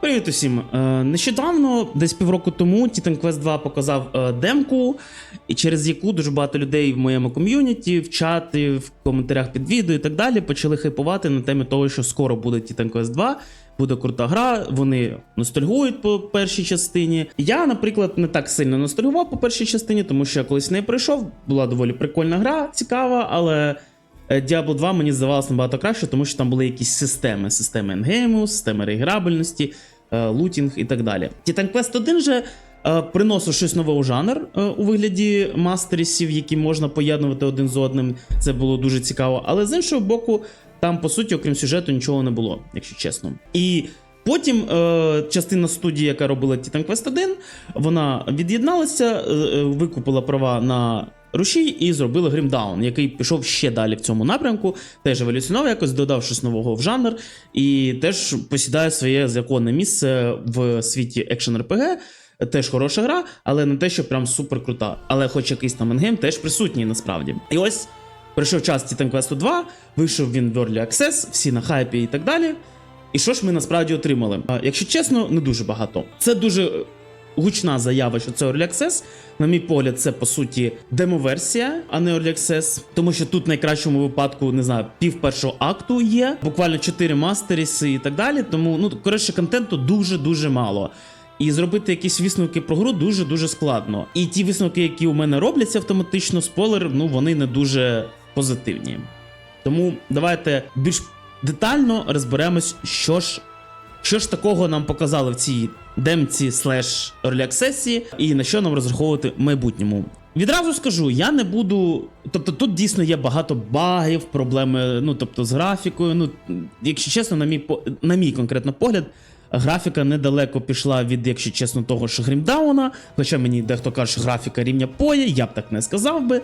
Привіт усім! Е, Нещодавно, десь півроку тому, Titan Quest 2 показав е, демку, і через яку дуже багато людей в моєму ком'юніті, в чаті, в коментарях під відео і так далі почали хайпувати на темі того, що скоро буде Titan Quest 2, буде крута гра. Вони ностальгують по першій частині. Я, наприклад, не так сильно ностальгував по першій частині, тому що я колись не пройшов. Була доволі прикольна гра, цікава, але. Е, Diablo 2 мені здавалося набагато краще, тому що там були якісь системи: системи енгейму, системи реіграбельності, лутінг і так далі. Titan Quest 1 же е, приносив щось нове у жанр е, у вигляді мастерісів, які можна поєднувати один з одним. Це було дуже цікаво. Але з іншого боку, там, по суті, окрім сюжету, нічого не було, якщо чесно. І Потім е, частина студії, яка робила Titan Quest 1, вона від'єдналася, е, е, викупила права на рушій і зробила Grimdown, який пішов ще далі в цьому напрямку, теж еволюціонував, якось додав щось нового в жанр, і теж посідає своє законне місце в світі екшен RPG. Теж хороша гра, але не те, що прям супер крута. Але хоч якийсь там енгейм теж присутній насправді. І ось прийшов час Titan Quest 2, вийшов він в Early Access, всі на хайпі і так далі. І що ж ми насправді отримали? Якщо чесно, не дуже багато. Це дуже гучна заява, що це Early Access. На мій погляд, це по суті демо-версія, а не Early Access. Тому що тут в найкращому випадку, не знаю, пів першого акту є, буквально 4 мастеріси і так далі. Тому, ну, коротше, контенту дуже-дуже мало. І зробити якісь висновки про гру дуже-дуже складно. І ті висновки, які у мене робляться автоматично, спойлер, ну вони не дуже позитивні. Тому давайте більш детально розберемось, що ж, що ж такого нам показали в цій демці слеш Access і на що нам розраховувати в майбутньому. Відразу скажу, я не буду. Тобто тут дійсно є багато багів, проблеми, ну тобто з графікою. Ну, якщо чесно, на мій на мій конкретно погляд, графіка недалеко пішла від, якщо чесно, того ж Грімдауна. Хоча мені дехто каже, що графіка рівня поя, я б так не сказав би.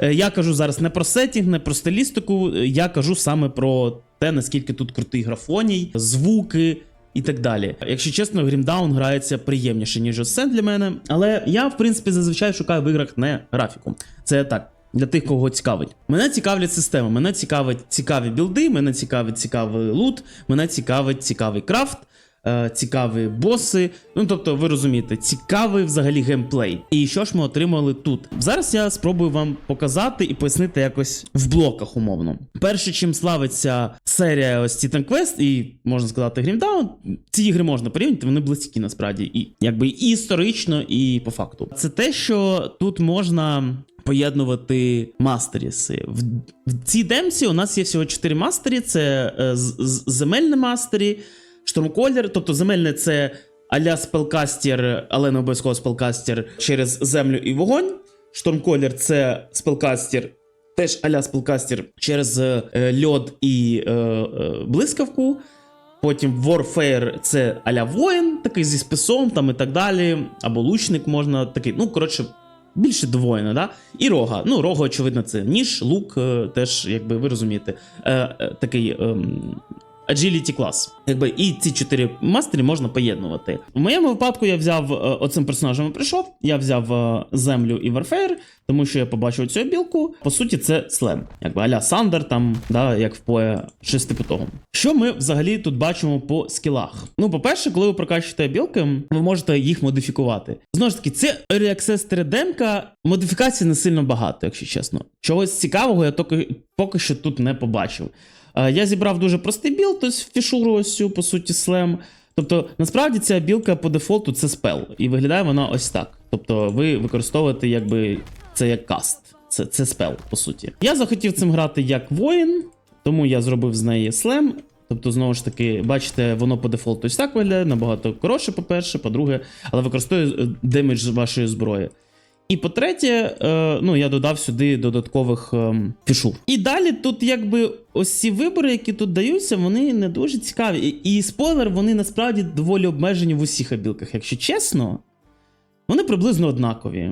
Е, Я кажу зараз не про сетінг, не про стилістику, е, я кажу саме про те, наскільки тут крутий графоній, звуки і так далі. Якщо чесно, Грімдаун грається приємніше, ніж Ascent для мене. Але я, в принципі, зазвичай шукаю в іграх не графіку. Це так. Для тих, кого цікавить. Мене цікавлять системи, мене цікавить цікаві білди, мене цікавить цікавий лут, мене цікавить цікавий крафт, е, цікаві боси. Ну тобто, ви розумієте, цікавий взагалі геймплей. І що ж ми отримали тут? Зараз я спробую вам показати і пояснити якось в блоках умовно. Перше, чим славиться серія ось Titan Quest і можна сказати Grimdown, ці ігри можна порівняти, вони близькі насправді, і якби і історично, і по факту. Це те, що тут можна. Поєднувати мастеріси. В, в цій демці у нас є всього 4 мастері: це е, з- з- земельне мастері, штурмколір, тобто земельне це аля спелкастер, але не обов'язково спелкастер через землю і вогонь. Штурмколір це спелкастер, теж аля спелкастер через е, льод і е, е, блискавку. Потім Warfare це аля воїн, такий зі списом там і так далі. Або лучник можна такий. Ну, коротше, більше до воїна, да? І рога. Ну, рога, очевидно, це ніж, лук, е, теж, якби ви розумієте, е, е, такий. ем, Agility клас. Якби і ці чотири мастері можна поєднувати. В моєму випадку я взяв е, оцим персонажем прийшов. Я взяв е, землю і Warfare, тому що я побачив цю білку. По суті, це слем. Якби аля Сандер, там, да, як в поя, щось типу того. Що ми взагалі тут бачимо по скілах? Ну, по-перше, коли ви прокачуєте білки, ви можете їх модифікувати. Знову ж таки, це Early Access 3 демка, модифікацій не сильно багато, якщо чесно. Чогось цікавого я поки, поки що тут не побачив. Е, Я зібрав дуже простий білд, тобто фішуру ось цю, по суті, слем. Тобто, насправді ця білка по дефолту це спел, і виглядає вона ось так. Тобто, ви використовуєте якби це як каст. Це, це спел, по суті. Я захотів цим грати як воїн, тому я зробив з неї слем. Тобто, знову ж таки, бачите, воно по дефолту ось так виглядає, набагато коротше, по-перше, по-друге, але використовує е, демедж вашої зброї. І по-третє, е, ну я додав сюди додаткових ем, фішур. І далі тут, якби ось ці вибори, які тут даються, вони не дуже цікаві. І, спойлер, вони насправді доволі обмежені в усіх абілках. Якщо чесно, вони приблизно однакові.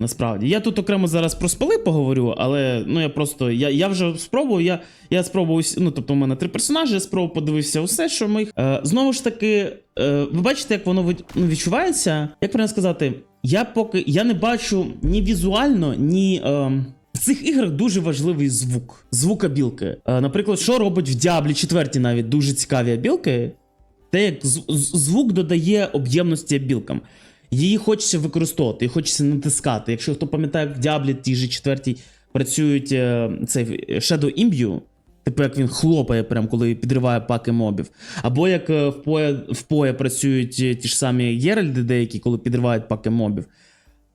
Насправді, я тут окремо зараз про спали поговорю, але ну я просто я, я вже спробував. Я я спробував ну тобто, у мене три персонажі, я спробував подивився усе, що моїх. Е, знову ж таки, е, ви бачите, як воно від- ну, відчувається. Як правильно сказати, я поки я не бачу ні візуально, ні. Е, в цих іграх дуже важливий звук, звук абілки. Е, наприклад, що робить в Діаблі 4 навіть дуже цікаві абілки. те, як звук додає об'ємності білкам. Її хочеться використовувати, її хочеться натискати. Якщо хто пам'ятає, як в Діаблі ті ж четвертій працюють е, цей Shadow Imbue, типу як він хлопає, прям коли підриває паки мобів. Або як е, в поя, в поя працюють е, ті ж самі Єральди деякі, коли підривають паки мобів.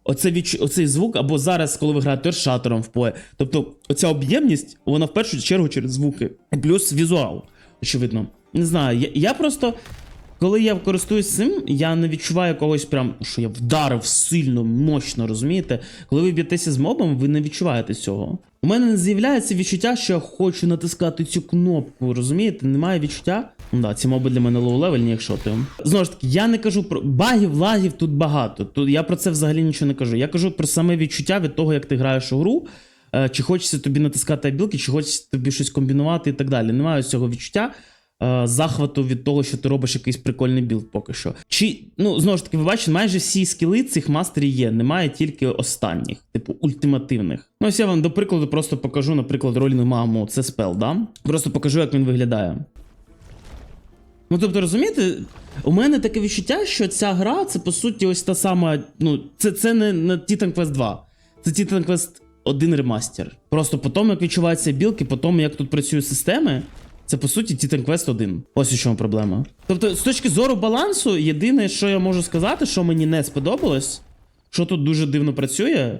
Оце відч... Оцей звук, або зараз, коли ви граєте шатором в поя. Тобто, оця об'ємність, вона в першу чергу через звуки. Плюс візуал, очевидно. Не знаю, я, я просто. Коли я користуюсь цим, я не відчуваю когось прям, що я вдарив сильно, мощно, розумієте? Коли ви б'єтеся з мобом, ви не відчуваєте цього. У мене не з'являється відчуття, що я хочу натискати цю кнопку, розумієте? Немає відчуття. Ну да, ці моби для мене лоу-левельні, якщо ти. Знову ж таки, я не кажу про багів, лагів тут багато. Тут я про це взагалі нічого не кажу. Я кажу про саме відчуття від того, як ти граєш у гру. Е, Чи хочеться тобі натискати білки, чи хочеться тобі щось комбінувати і так далі. Немає цього відчуття захвату від того, що ти робиш якийсь прикольний білд поки що. Чи, ну, знову ж таки, ви бачите, майже всі скіли цих мастерів є, немає тільки останніх, типу ультимативних. Ну, ось я вам до прикладу просто покажу, наприклад, ролінг маму, це спел, да? Просто покажу, як він виглядає. Ну, тобто, розумієте, у мене таке відчуття, що ця гра це по суті ось та сама. Ну, це, це не, не Titan Quest 2, це Titan Quest 1 ремастер. Просто по тому, як відчуваються білки, по тому, як тут працюють системи, це по суті Titan Quest 1. Ось у чому проблема. Тобто, з точки зору балансу, єдине, що я можу сказати, що мені не сподобалось, що тут дуже дивно працює,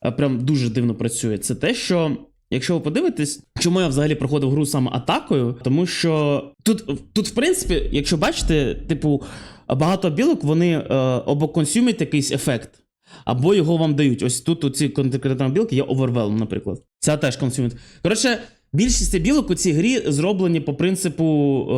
а прям дуже дивно працює, це те, що. Якщо ви подивитесь, чому я взагалі проходив гру саме атакою, тому що тут, тут, в принципі, якщо бачите, типу, багато білок вони е, або консюмять якийсь ефект, або його вам дають. Ось тут у ці конкретно білки є Overwhelm, наприклад. Ця теж консюмить. Коротше, більшість білок у цій грі зроблені по принципу е,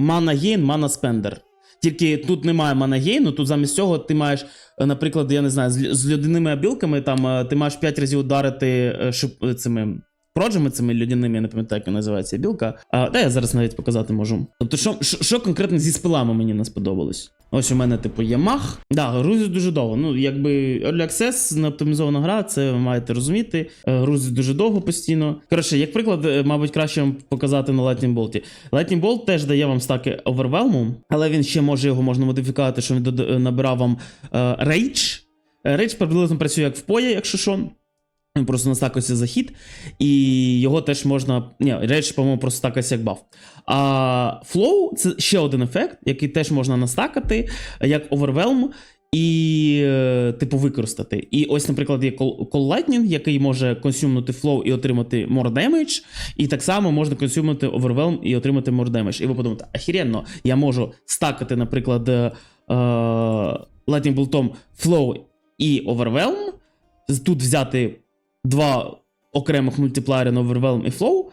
mana gain, mana spender. Тільки тут немає манагейну, тут замість цього ти маєш, е, наприклад, я не знаю, з, лю- людяними білками там е, ти маєш 5 разів ударити шип, цими проджами, цими людяними, я не пам'ятаю, як називається білка. А, да, я зараз навіть показати можу. Тобто, що, що, що конкретно зі спилами мені не сподобалось? Ось у мене, типу, є мах. Да, грузить дуже довго. Ну, якби Early Access, не оптимізована гра, це ви маєте розуміти. Е, Грузить дуже довго постійно. Коротше, як приклад, е, мабуть, краще вам показати на Lightning Bolt. Lightning Bolt теж дає вам стаки Overwhelm, але він ще може його можна модифікувати, що він набирав вам е. Е, Rage приблизно працює як в поє, якщо що. Просто настакується за хід, і його теж можна. Ні, речі, по-моєму, просто стакається як баф. А Flow це ще один ефект, який теж можна настакати, як Overwhelm, і, е, типу, використати. І ось, наприклад, є Lightning, який може консюмнути Flow і отримати more damage, і так само можна консюмнути Overwhelm і отримати more damage. І ви подумаєте, ахіренно, я можу стакати, наприклад, е, е, Lightning Boltом Flow і Overwhelm, тут взяти два окремих мультиплеєри Overwhelm і Flow,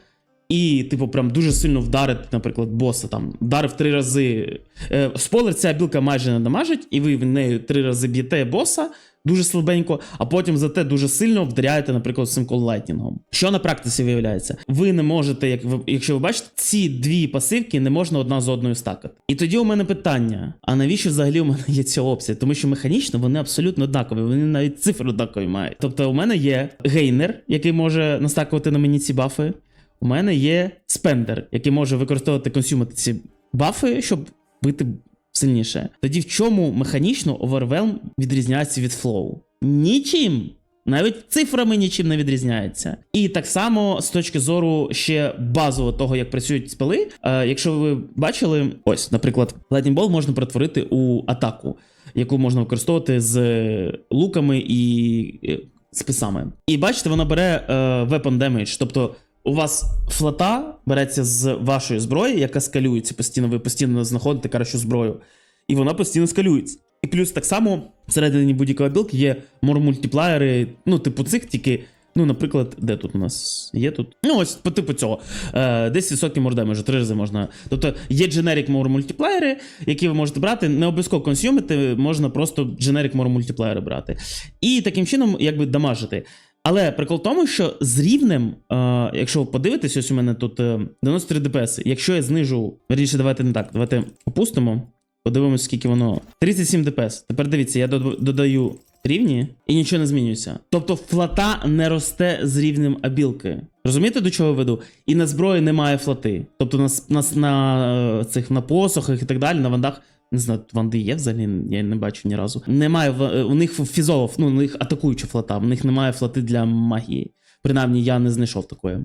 і, типу, прям дуже сильно вдарити, наприклад, боса там. Вдарив три рази. Е, спойлер, ця білка майже не дамажить, і ви в нею три рази б'єте боса дуже слабенько, а потім зате дуже сильно вдаряєте, наприклад, цим коллайтінгом. Що на практиці виявляється? Ви не можете, як ви, якщо ви бачите, ці дві пасивки не можна одна з одною стакати. І тоді у мене питання: а навіщо взагалі у мене є ця опція? Тому що механічно вони абсолютно однакові, вони навіть цифри однакові мають. Тобто, у мене є гейнер, який може настакувати на мені ці бафи. У мене є спендер, який може використовувати консюмити ці бафи, щоб бити сильніше. Тоді в чому механічно Overwhelm відрізняється від Flow? Нічим. Навіть цифрами нічим не відрізняється. І так само з точки зору ще базово того, як працюють спели. Е, якщо ви бачили, ось, наприклад, Lightning Ball можна перетворити у атаку, яку можна використовувати з е, луками і е, списами. І бачите, вона бере е, weapon damage, тобто. У вас флота береться з вашої зброї, яка скалюється постійно, ви постійно знаходите кращу зброю, і вона постійно скалюється. І плюс так само всередині будь-якої білки є мор-мультиплеєри, ну, типу цих, тільки, ну, наприклад, де тут у нас є тут? Ну, ось по типу цього. Е, 10% мордемеджу, три рази можна. Тобто є generic мор мультиплеєри, які ви можете брати, не обов'язково консюмити, можна просто generic мор мультиплеєри брати. І таким чином, якби дамажити. Але прикол в тому, що з рівнем, е, якщо ви подивитесь, ось у мене тут е, 93 ДПС. Якщо я знижу, верніше, давайте не так, давайте опустимо. Подивимось, скільки воно. 37 ДПС. Тепер дивіться, я додаю рівні і нічого не змінюється. Тобто флата не росте з рівнем абілки. Розумієте, до чого веду? І на зброї немає флати. Тобто на, на, на е, цих на посохах і так далі, на вандах. Не знаю, ванди є взагалі, я не бачу ні разу. Немає е, у них фізова, ну, у них атакуюча флата, у них немає флати для магії. Принаймні, я не знайшов такої.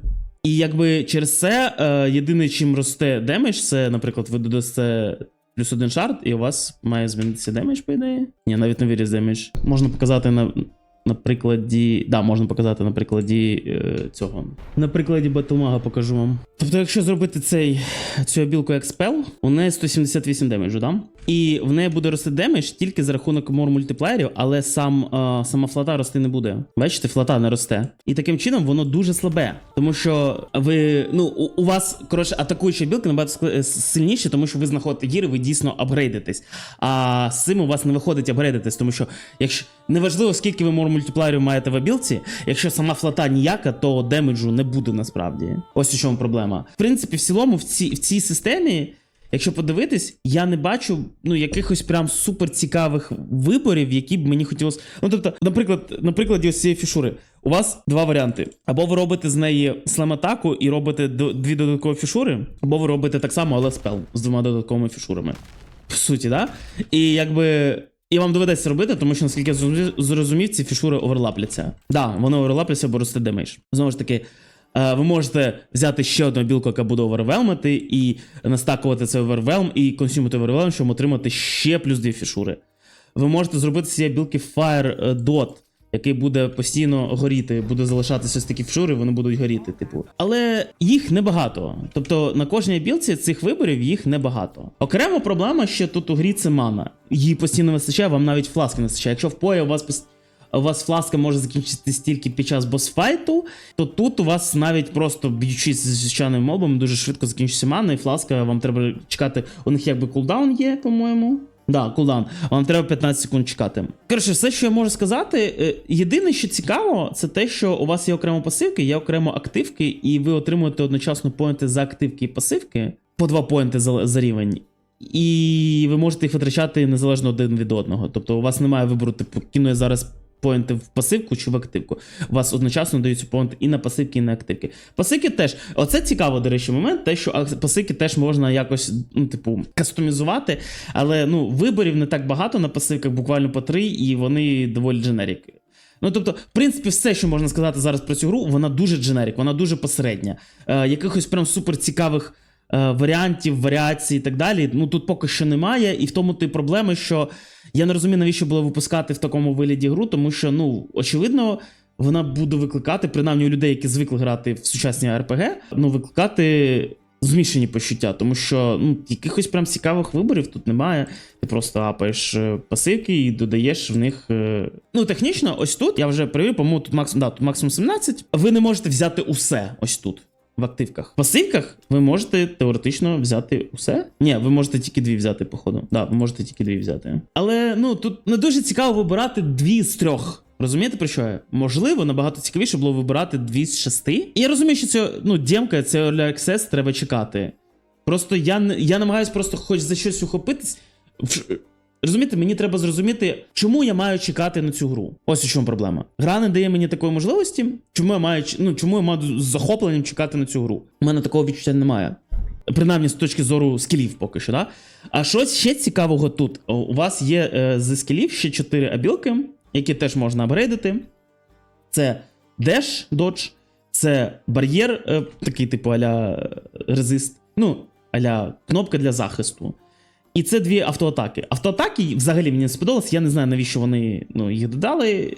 І якби через це е, єдине, чим росте демедж, це, наприклад, ви додасте плюс один шард, і у вас має змінитися демедж, по ідеї. Ні, навіть не виріс демедж. Можна показати на, на прикладі. Да, можна показати на прикладі е, цього. На прикладі Батлмага покажу вам. Тобто, якщо зробити цей, цю обілку як спел, у неї 178 демеджу, да? І в неї буде рости демедж тільки за рахунок мор мультиплеєрів, але сам, е, сама флата рости не буде. Бачите, флата не росте. І таким чином воно дуже слабе. Тому що ви, ну, у, у вас, коротше, атакуюча білка набагато сильніші, тому що ви знаходите гіри, ви дійсно апгрейдитесь. А з цим у вас не виходить апгрейдитись, тому що якщо неважливо, скільки ви мор мультиплеєрів маєте в абілці, якщо сама флата ніяка, то демеджу не буде насправді. Ось у чому проблема. В принципі, в цілому, в цій, в цій системі. Якщо подивитись, я не бачу ну якихось прям супер цікавих виборів, які б мені хотілося. Ну тобто, наприклад, на прикладі ось цієї фішури, у вас два варіанти: або ви робите з неї слем-атаку і робите дві додаткові фішури, або ви робите так само, але спел з двома додатковими фішурами. По суті, да? І якби. І вам доведеться робити, тому що наскільки я зрозумів- ці фішури оверлапляться. Да, вони оверлапляться, бо росте демедж. Знову ж таки, ви можете взяти ще одну білку, яка буде овервелмити, і настакувати цей овервелм, і консюмити овервелм, щоб отримати ще плюс дві фішури. Ви можете зробити цієї білки Fire е, Dot, який буде постійно горіти, буде залишатися такі фішури, вони будуть горіти, типу. Але їх небагато. Тобто на кожній білці цих виборів їх небагато. Окрема проблема, що тут у грі це мана. Її постійно вистачає, вам навіть фласки не вистачає. Якщо в пої у вас пос- у вас фласка може закінчитись тільки під час босфайту, то тут у вас навіть просто б'ючись з звичайним мобом, дуже швидко закінчиться мана, і фласка вам треба чекати. У них якби кулдаун є, по-моєму. Да, кулдаун. Вам треба 15 секунд чекати. Коротше, все, що я можу сказати, е, єдине, що цікаво, це те, що у вас є окремо пасивки, є окремо активки, і ви отримуєте одночасно поінти за активки і пасивки, по два поінти за, за рівень. І ви можете їх витрачати незалежно один від одного. Тобто у вас немає вибору, типу, кину я зараз поінти в пасивку чи в активку. У вас одночасно даються поінти і на пасивки, і на активки. Пасивки теж. Оце цікаво, до речі, момент, те, що пасивки теж можна якось, ну, типу, кастомізувати, але ну, виборів не так багато на пасивках, буквально по три, і вони доволі дженеріки. Ну, тобто, в принципі, все, що можна сказати зараз про цю гру, вона дуже дженерик, вона дуже посередня. Е, якихось прям супер цікавих варіантів, варіацій і так далі. Ну тут поки що немає. І в тому ти проблеми, що я не розумію, навіщо було випускати в такому вигляді гру, тому що, ну, очевидно, вона буде викликати, принаймні у людей, які звикли грати в сучасні РПГ, ну, викликати. Змішані почуття, тому що ну, якихось прям цікавих виборів тут немає. Ти просто апаєш е, пасивки і додаєш в них. е, Ну, технічно, ось тут я вже перевів, по-моєму, тут максимум, да, тут максимум 17. Ви не можете взяти усе ось тут. В активках. В пасивках ви можете теоретично взяти усе. Ні, ви можете тільки дві взяти, походу. Да, ви можете тільки дві взяти. Але ну тут не дуже цікаво вибирати дві з трьох. Розумієте про що я? Можливо, набагато цікавіше було вибирати дві з шести. І я розумію, що це ну, демка, це Early Access, треба чекати. Просто я, я намагаюсь просто хоч за щось ухопитись. Розумієте, мені треба зрозуміти, чому я маю чекати на цю гру. Ось у чому проблема. Гра не дає мені такої можливості. Чому я маю ну, чому я маю з захопленням чекати на цю гру? У мене такого відчуття немає. Принаймні з точки зору скілів поки що, да? А що ще цікавого тут? У вас є е, зі скілів ще 4 абілки, які теж можна апгрейдити. Це Dash Dodge, це бар'єр, е, такий типу аля резист. Ну, аля кнопка для захисту. І це дві автоатаки. Автоатаки взагалі мені не сподобалось, я не знаю, навіщо вони ну, їх додали.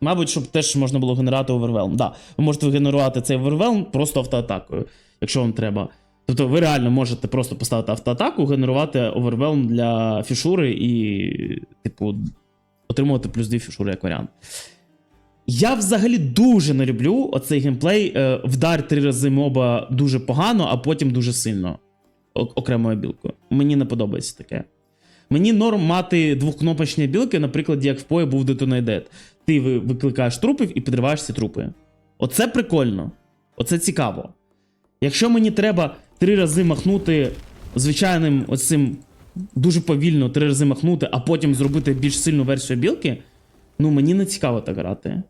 Мабуть, щоб теж можна було генерувати овервелм. Да, ви можете генерувати цей овервелм просто автоатакою, якщо вам треба. Тобто ви реально можете просто поставити автоатаку, генерувати овервелм для фішури і, типу, отримувати плюс дві фішури як варіант. Я взагалі дуже не люблю оцей геймплей. Е, вдар три рази моба дуже погано, а потім дуже сильно. Окремою білкою. Мені не подобається таке. Мені норм мати двохкнопочні білки, наприклад, як в пої був Dead. Ти викликаєш трупів і підриваєш ці трупи. Оце прикольно. Оце цікаво. Якщо мені треба три рази махнути звичайним оцим дуже повільно три рази махнути, а потім зробити більш сильну версію білки, ну мені не цікаво так грати.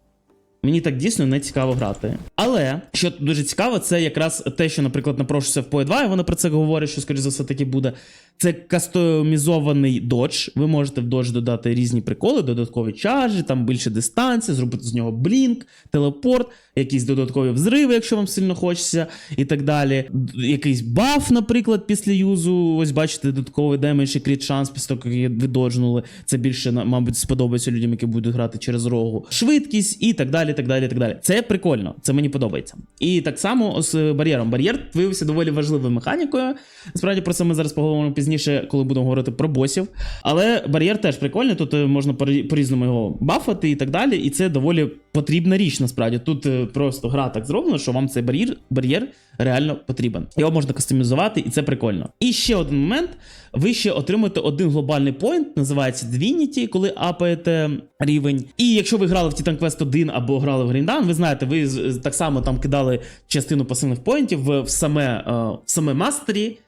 Мені так дійсно не цікаво грати. Але що дуже цікаво, це якраз те, що, наприклад, напрошується в PoE 2, і вони про це говорять, що, скоріш за все, таки буде. Це кастомізований додж. Ви можете в додж додати різні приколи, додаткові чаржі, там більше дистанції, зробити з нього блінк, телепорт, якісь додаткові взриви, якщо вам сильно хочеться, і так далі. Якийсь баф, наприклад, після юзу. Ось бачите, додатковий демедж і кріт шанс після того, як ви доджнули. Це більше, мабуть, сподобається людям, які будуть грати через рогу. Швидкість і так далі. так далі, так далі. Це прикольно, це мені подобається. І так само з бар'єром. Бар'єр виявився доволі важливою механікою. Насправді про це ми зараз поговоримо пізніше, коли будемо говорити про босів. Але бар'єр теж прикольний, тут е, можна по- по-різному його бафати і так далі. І це доволі потрібна річ, насправді. Тут е, просто гра так зроблена, що вам цей бар'єр, бар'єр реально потрібен. Його можна кастомізувати, і це прикольно. І ще один момент: ви ще отримаєте один глобальний поінт, називається Divinity, коли апаєте рівень. І якщо ви грали в Titan Quest 1 або грали в Dawn, ви знаєте, ви так само там кидали частину пасивних поінтів в саме, е, в саме мастері.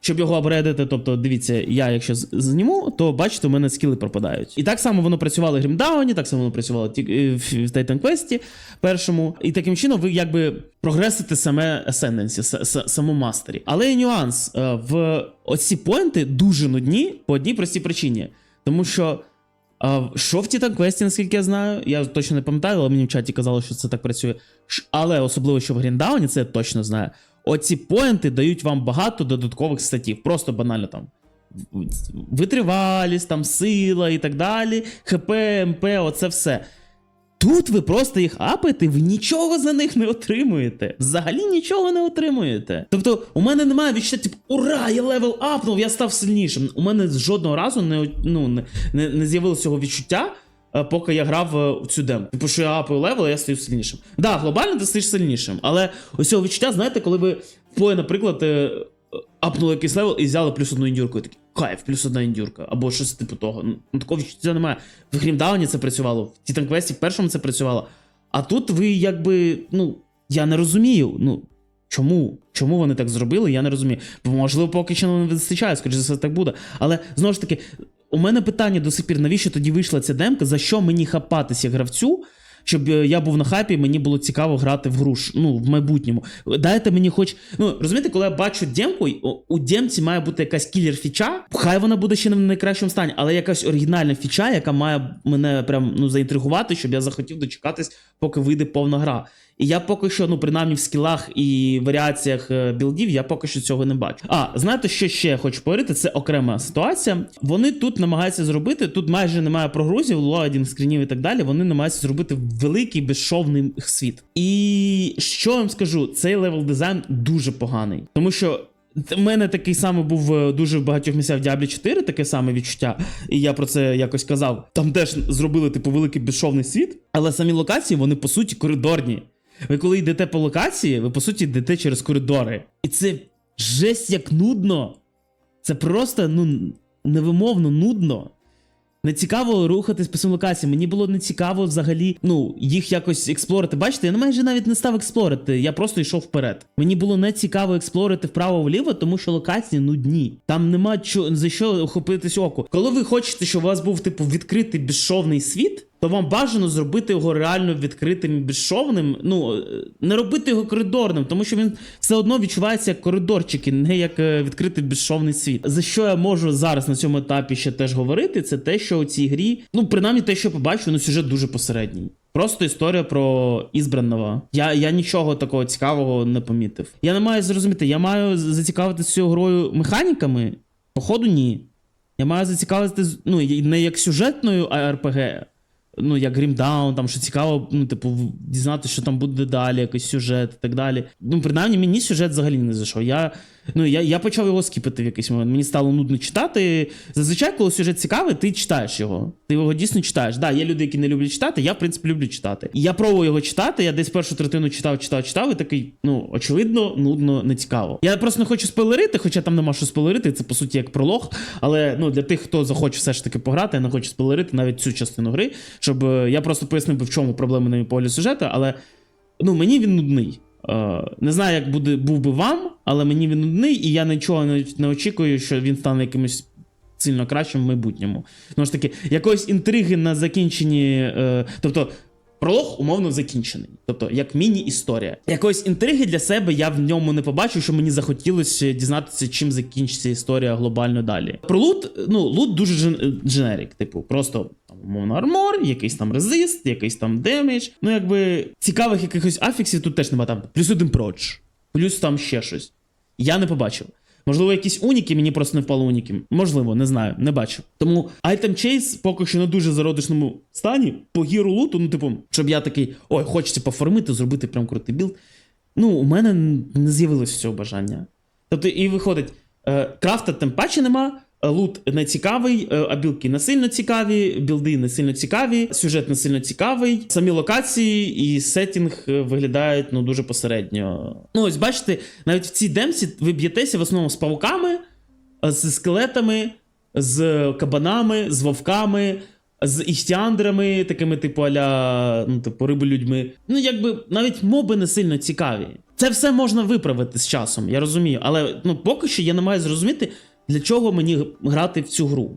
Щоб його апгрейдити, тобто дивіться, я якщо зніму, то бачите, у мене скіли пропадають. І так само воно працювало в Грімдауні, так само воно працювало е, в в Titan Quest першому. І таким чином ви якби прогресите саме Ascendancy, саму мастері. Але є нюанс: е, в оці поінти дуже нудні по одній простій причині. Тому що що в Titan Quest, наскільки я знаю, я точно не пам'ятаю, але мені в чаті казали, що це так працює. Але особливо, що в Гріндауні, це я точно знаю. Оці поінти дають вам багато додаткових статів. Просто банально там. Витривалість, там, сила і так далі, ХП, МП, оце все. Тут ви просто їх апаєте, ви нічого за них не отримуєте. Взагалі нічого не отримуєте. Тобто, у мене немає відчуття, типу, ура, я левел апнув, я став сильнішим. У мене жодного разу не, ну, не, не, не з'явилося цього відчуття, поки я грав е, в цю дему. Типу, що я апаю левел, я стаю сильнішим. Да, глобально ти стаєш сильнішим, але ось цього відчуття, знаєте, коли ви в PoE, наприклад, е, апнули якийсь левел і взяли плюс одну індюрку, і такі, кайф, плюс одна індюрка, або щось типу того. Ну, такого відчуття немає. В Грімдауні це працювало, в в першому це працювало. А тут ви якби, ну, я не розумію. Ну, чому? Чому вони так зробили, я не розумію. Бо, можливо, поки що не вистачає, скоріше за все так буде. Але знову ж таки, у мене питання до сих пір, навіщо тоді вийшла ця демка, за що мені хапатись як гравцю? Щоб е, я був на хайпі, мені було цікаво грати в гру ну, в майбутньому. Дайте мені хоч. Ну, розумієте, коли я бачу демку, у- демці має бути якась кілер фіча, хай вона буде ще не в найкращому стані, але якась оригінальна фіча, яка має мене прям ну, заінтригувати, щоб я захотів дочекатись, поки вийде повна гра. І я поки що, ну, принаймні в скілах і варіаціях е, білдів, я поки що цього не бачу. А, знаєте, що ще я хочу поговорити? Це окрема ситуація. Вони тут намагаються зробити, тут майже немає прогрузів, лоадінг скрінів і так далі. Вони намагаються зробити великий безшовний світ. І що я вам скажу, цей левел дизайн дуже поганий, тому що. У мене такий самий був е, дуже в багатьох місцях в Diablo 4, таке саме відчуття, і я про це якось казав. Там теж зробили типу великий безшовний світ, але самі локації вони по суті коридорні. Ви коли йдете по локації, ви по суті йдете через коридори. І це жесть як нудно. Це просто ну невимовно нудно. Не цікаво рухатись по цим локаціям. Мені було не цікаво взагалі, ну, їх якось експлорити. Бачите, я майже навіть не став експлорити, я просто йшов вперед. Мені було не цікаво експлорити вправо-вліво, тому що локації нудні. Там нема чо, за що охопитись оку. Коли ви хочете, щоб у вас був типу відкритий безшовний світ, то вам бажано зробити його реально відкритим і безшовним. Ну, е, не робити його коридорним, тому що він все одно відчувається як коридорчики, не як е, відкритий безшовний світ. За що я можу зараз на цьому етапі ще теж говорити, це те, що у цій грі, ну принаймні те, що побачив, ну сюжет дуже посередній. Просто історія про ізбраного. Я, я нічого такого цікавого не помітив. Я не маю зрозуміти, я маю зацікавитися цією грою механіками? Походу, ні. Я маю зацікавитися, ну, не як сюжетною АРПГ, ну, як Грімдаун, там що цікаво, ну, типу, дізнатися, що там буде далі, якийсь сюжет і так далі. Ну, принаймні, мені сюжет взагалі не зайшов. Я, ну, я, я почав його скіпати в якийсь момент. Мені стало нудно читати. Зазвичай, коли сюжет цікавий, ти читаєш його. Ти його дійсно читаєш. Да, є люди, які не люблять читати, я, в принципі, люблю читати. І я пробував його читати, я десь першу третину читав, читав, читав, і такий, ну, очевидно, нудно, не цікаво. Я просто не хочу спойлерити, хоча там нема що спойлерити, це по суті як пролог. Але ну, для тих, хто захоче все ж таки пограти, я не хочу спойлерити навіть цю частину гри, щоб е, я просто пояснив би, в чому проблема на мій погляд сюжету, але ну, мені він нудний. Е, не знаю, як буде, був би вам, але мені він нудний, і я нічого не, не очікую, що він стане якимось сильно кращим в майбутньому. Тому ж таки, якоїсь інтриги на закінченні. Е, тобто, пролог умовно закінчений. Тобто, як міні-історія. Якоїсь інтриги для себе я в ньому не побачив, що мені захотілося дізнатися, чим закінчиться історія глобально далі. Про лут, ну, лут дуже джен- дженерик, типу, просто там, умовно армор, якийсь там резист, якийсь там демедж. Ну, якби цікавих якихось афіксів тут теж немає там. Плюс один проч, плюс там ще щось. Я не побачив. Можливо, якісь уніки, мені просто не впало уніки. Можливо, не знаю, не бачив. Тому Item Chase поки що на дуже зародишному стані. По гіру луту, ну, типу, щоб я такий, ой, хочеться поформити, зробити прям крутий білд. Ну, у мене не з'явилось цього бажання. Тобто, і виходить, е, крафта тим паче нема, лут не цікавий, е, а білки не сильно цікаві, білди не сильно цікаві, сюжет не сильно цікавий. Самі локації і сетінг е, виглядають ну дуже посередньо. Ну, ось бачите, навіть в цій демці ви б'єтеся в основному з павуками, е, з скелетами, з кабанами, з вовками. З іхтіандрами, такими, типу, аля, ну, типу, риби-людьми. Ну, якби навіть моби не сильно цікаві. Це все можна виправити з часом, я розумію. Але ну, поки що я не маю зрозуміти, для чого мені грати в цю гру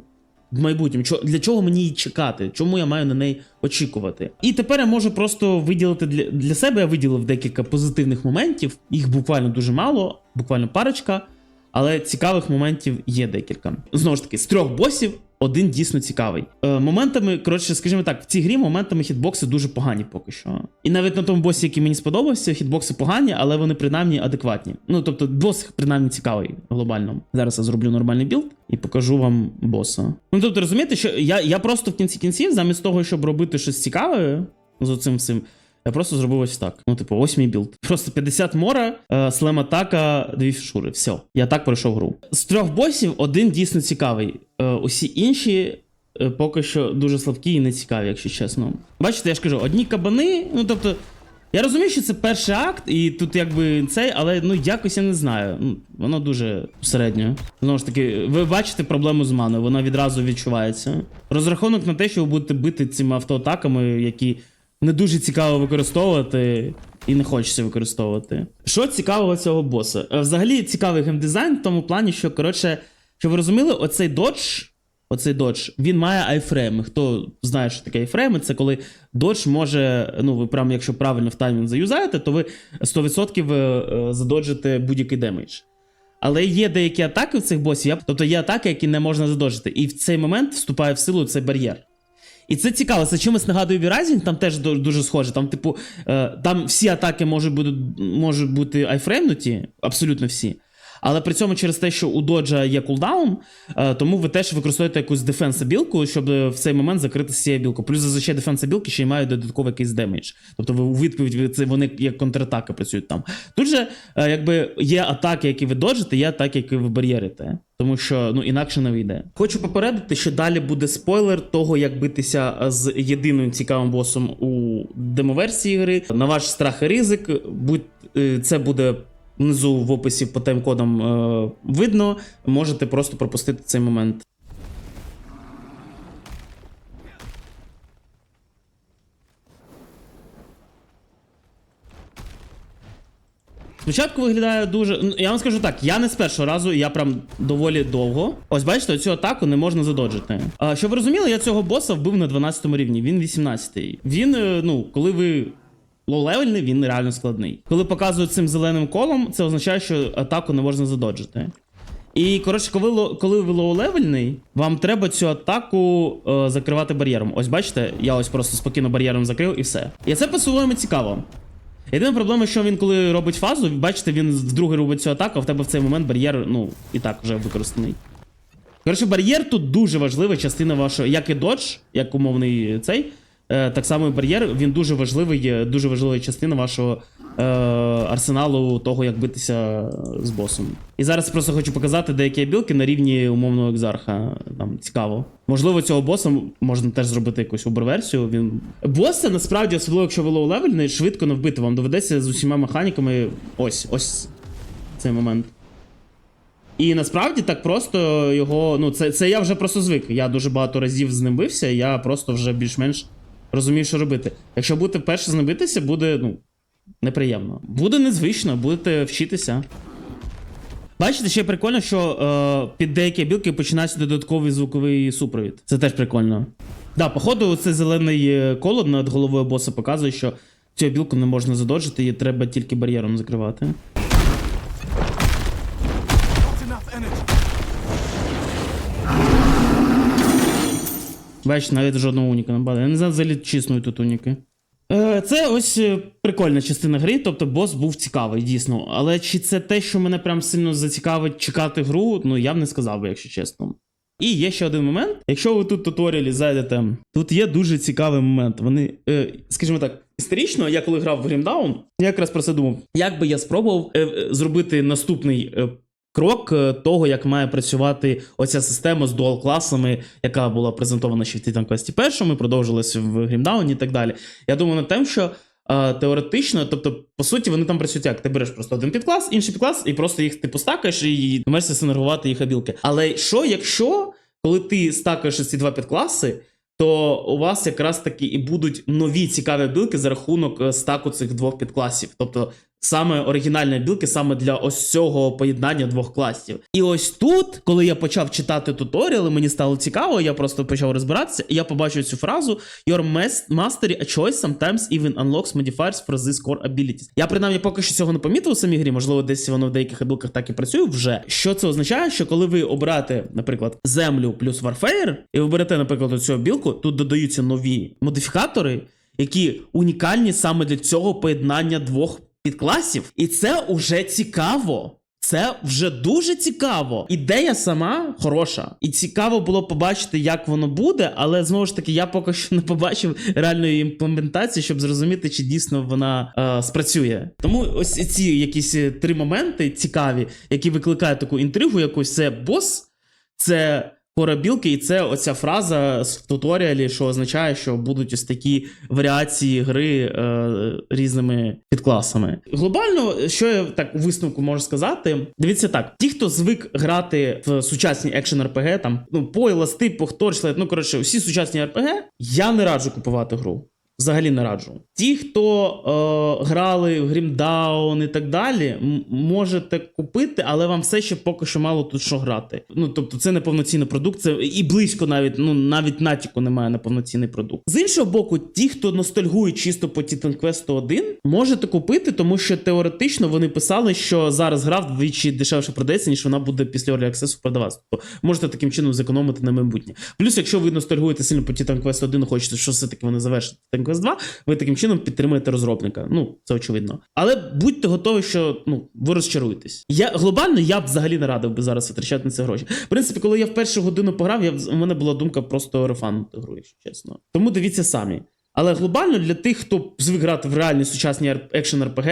в майбутньому. Для чого мені її чекати? Чому я маю на неї очікувати? І тепер я можу просто виділити для, для себе. Я виділив декілька позитивних моментів. Їх буквально дуже мало, буквально парочка. Але цікавих моментів є декілька. Знову ж таки, з трьох босів один дійсно цікавий. Е, моментами, коротше, скажімо так, в цій грі моментами хітбокси дуже погані поки що. І навіть на тому босі, який мені сподобався, хітбокси погані, але вони принаймні адекватні. Ну тобто, бос принаймні цікавий глобально. Зараз я зроблю нормальний білд і покажу вам боса. Ну тобто, розумієте, що я, я просто в кінці кінців, замість того, щоб робити щось цікаве з оцим всім. Я просто зробив ось так. Ну, типу, ось мій білд. Просто 50 мора, е, слем атака, дві фішури. Все. Я так пройшов гру. З трьох босів один дійсно цікавий. Е, усі інші е, поки що дуже слабкі і не цікаві, якщо чесно. Бачите, я ж кажу, одні кабани, ну тобто. Я розумію, що це перший акт, і тут якби цей, але ну якось я не знаю. Ну, воно дуже середньо. Знову ж таки, ви бачите проблему з маною, вона відразу відчувається. Розрахунок на те, що ви будете бити цими автоатаками, які не дуже цікаво використовувати і не хочеться використовувати. Що цікавого цього боса? Е, Взагалі цікавий геймдизайн в тому плані, що коротше, щоб ви розуміли, оцей додж. Оцей додж, він має айфрейми. Хто знає, що таке айфрейми, це коли додж може, ну ви прям, якщо правильно в таймінг заюзаєте, то ви 100% е, задоджите будь-який демедж. Але є деякі атаки в цих босів, тобто є атаки, які не можна задоджити. І в цей момент вступає в силу цей бар'єр. І це цікаво, це чимось нагадує Віразінг, там теж дуже схоже. Там, типу, е, там всі атаки можуть бути, можуть бути айфреймнуті, абсолютно всі. Але при цьому через те, що у доджа є кулдаун, е, тому ви теж використовуєте якусь дефенса білку, щоб е, в цей момент закрити з цієї білку. Плюс зазвичай дефенса білки ще й мають додатковий якийсь демедж. Тобто ви у відповідь це вони як контратаки працюють там. Тут же е, якби є атаки, які ви доджите, є атаки, які ви бар'єрите. Тому що ну інакше не вийде. Хочу попередити, що далі буде спойлер того, як битися з єдиним цікавим босом у демоверсії гри. На ваш страх і ризик. Будь це буде внизу в описі по тайм-кодам е, видно. Можете просто пропустити цей момент. Спочатку виглядає дуже. ну, Я вам скажу так, я не з першого разу, я прям доволі довго. Ось бачите, цю атаку не можна задоджити. А, щоб ви розуміли, я цього боса вбив на 12 рівні, він 18-й. Він, е, ну, коли ви лоу-левельний, він реально складний. Коли показують цим зеленим колом, це означає, що атаку не можна задоджити. І коротше, коли, коли ви лоу-левельний, вам треба цю атаку е, закривати бар'єром. Ось бачите, я ось просто спокійно бар'єром закрив і все. І це по-своєму цікаво. Єдина проблема, що він, коли робить фазу, бачите, він вдруге робить цю атаку, а в тебе в цей момент бар'єр, ну, і так вже використаний. Коротше, бар'єр тут дуже важлива частина вашого, як і додж, як умовний цей, так само і бар'єр, він дуже важливий, дуже важлива частина вашого е, арсеналу того, як битися з босом. І зараз просто хочу показати деякі білки на рівні умовного екзарха. Там цікаво. Можливо, цього боса можна теж зробити якусь убер-версію. Він... Боса насправді, особливо якщо ви лоу-левельний, швидко не вбити. Вам доведеться з усіма механіками. Ось, ось цей момент. І насправді так просто його. Ну, це, це я вже просто звик. Я дуже багато разів з ним бився, я просто вже більш-менш розумію, що робити. Якщо будете вперше з ним битися, буде, ну, неприємно. Буде незвично, будете вчитися. Бачите, ще прикольно, що е, під деякі білки починається додатковий звуковий супровід. Це теж прикольно. Да, походу, це зелений е, колод над головою боса показує, що цю білку не можна задоджити, її треба тільки бар'єром закривати. Бачиш, навіть жодного уніка не падає. Я не знаю, взагалі чи тут уніки. Е, Це ось е, прикольна частина гри, тобто бос був цікавий, дійсно. Але чи це те, що мене прям сильно зацікавить чекати гру, ну я б не сказав би, якщо чесно. І є ще один момент. Якщо ви тут туторіалі зайдете, тут є дуже цікавий момент. Вони, е, скажімо так, історично, я коли грав в Grimdown, я якраз про це думав, як би я спробував е, е, зробити наступний е, крок е, того, як має працювати оця система з дуал-класами, яка була презентована ще в Titan Quest першому, продовжилася в Грімдауні і так далі. Я думаю над тим, що е, теоретично, тобто, по суті, вони там працюють як? Ти береш просто один підклас, інший підклас, і просто їх типу стакаєш і намагаєшся синергувати їх абілки. Але що, якщо, коли ти стакаєш ці два підкласи, то у вас якраз таки і будуть нові цікаві білки за рахунок е, стаку цих двох підкласів. Тобто саме оригінальні білки саме для ось цього поєднання двох класів. І ось тут, коли я почав читати туторіали, мені стало цікаво, я просто почав розбиратися, і я побачив цю фразу: Your mas- mastery a choice sometimes even unlocks modifiers for these core abilities. Я принаймні поки що цього не помітив у самій грі, можливо, десь воно в деяких білках так і працює вже. Що це означає? Що коли ви обираєте, наприклад, землю плюс Warfare, і ви берете, наприклад, цю білку, тут додаються нові модифікатори, які унікальні саме для цього поєднання двох підкласів. І це уже цікаво. Це вже дуже цікаво. Ідея сама хороша. І цікаво було побачити, як воно буде, але знову ж таки, я поки що не побачив реальної імплементації, щоб зрозуміти, чи дійсно вона е, спрацює. Тому ось ці якісь е, три моменти цікаві, які викликають таку інтригу, якусь це бос, це корабілки, і це оця фраза з туторіалі, що означає, що будуть ось такі варіації гри е, різними підкласами. Глобально, що я так у висновку можу сказати, дивіться так: ті, хто звик грати в сучасні екшен РПГ, там ну по еласти, по Торчлет, ну коротше, всі сучасні РПГ, я не раджу купувати гру. Взагалі не раджу. Ті, хто е, грали в Грімдаун і так далі, можете купити, але вам все ще поки що мало тут що грати. Ну тобто, це не повноцінний продукт, це і близько навіть, ну навіть натяку немає на повноцінний продукт. З іншого боку, ті, хто ностальгують чисто по Titan Quest 1, можете купити, тому що теоретично вони писали, що зараз гра вдвічі дешевше продається, ніж вона буде після Early Access продаватися. Тобто можете таким чином зекономити на майбутнє. Плюс, якщо ви ностальгуєте сильно по Titan Quest 1, хочете, що все-таки вони завершать Titan Quest 2, ви таким чином підтримуєте розробника. Ну, це очевидно. Але будьте готові, що ну, ви розчаруєтесь. Я глобально я б взагалі не радив би зараз витрачати на це гроші. В принципі, коли я в першу годину пограв, я, у мене була думка просто рефанути гру, якщо чесно. Тому дивіться самі. Але глобально для тих, хто звик грати в реальні сучасні екшен РПГ,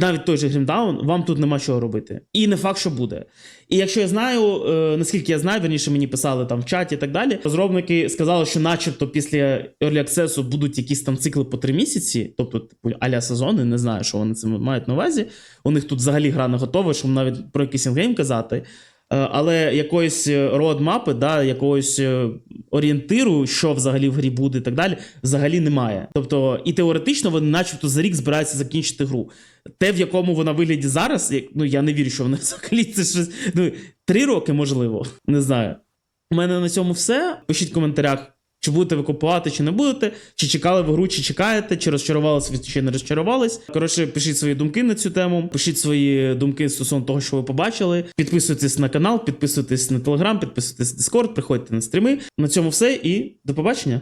навіть той же Грімдаун, вам тут нема чого робити. І не факт, що буде. І якщо я знаю, е, наскільки я знаю, верніше мені писали там в чаті і так далі, розробники сказали, що начебто після Early Access будуть якісь там цикли по три місяці, тобто типу аля сезони, не знаю, що вони цим мають на увазі. У них тут взагалі гра не готова, щоб навіть про якийсь інгейм казати. Е, Але якоїсь родмапи, да, якогось е, орієнтиру, що взагалі в грі буде і так далі, взагалі немає. Тобто, і теоретично вони, начебто, за рік збираються закінчити гру. Те, в якому вона вигляді зараз, ну я не вірю, що вони взагалі це щось. Ну, три роки, можливо, не знаю. У мене на цьому все. Пишіть в коментарях, чи будете ви купувати, чи не будете, чи чекали ви гру, чи чекаєте, чи розчарувалися, чи не розчарувались. Коротше, пишіть свої думки на цю тему, пишіть свої думки стосовно того, що ви побачили. Підписуйтесь на канал, підписуйтесь на телеграм, підписуйтесь на Discord, приходьте на стріми. На цьому все і до побачення.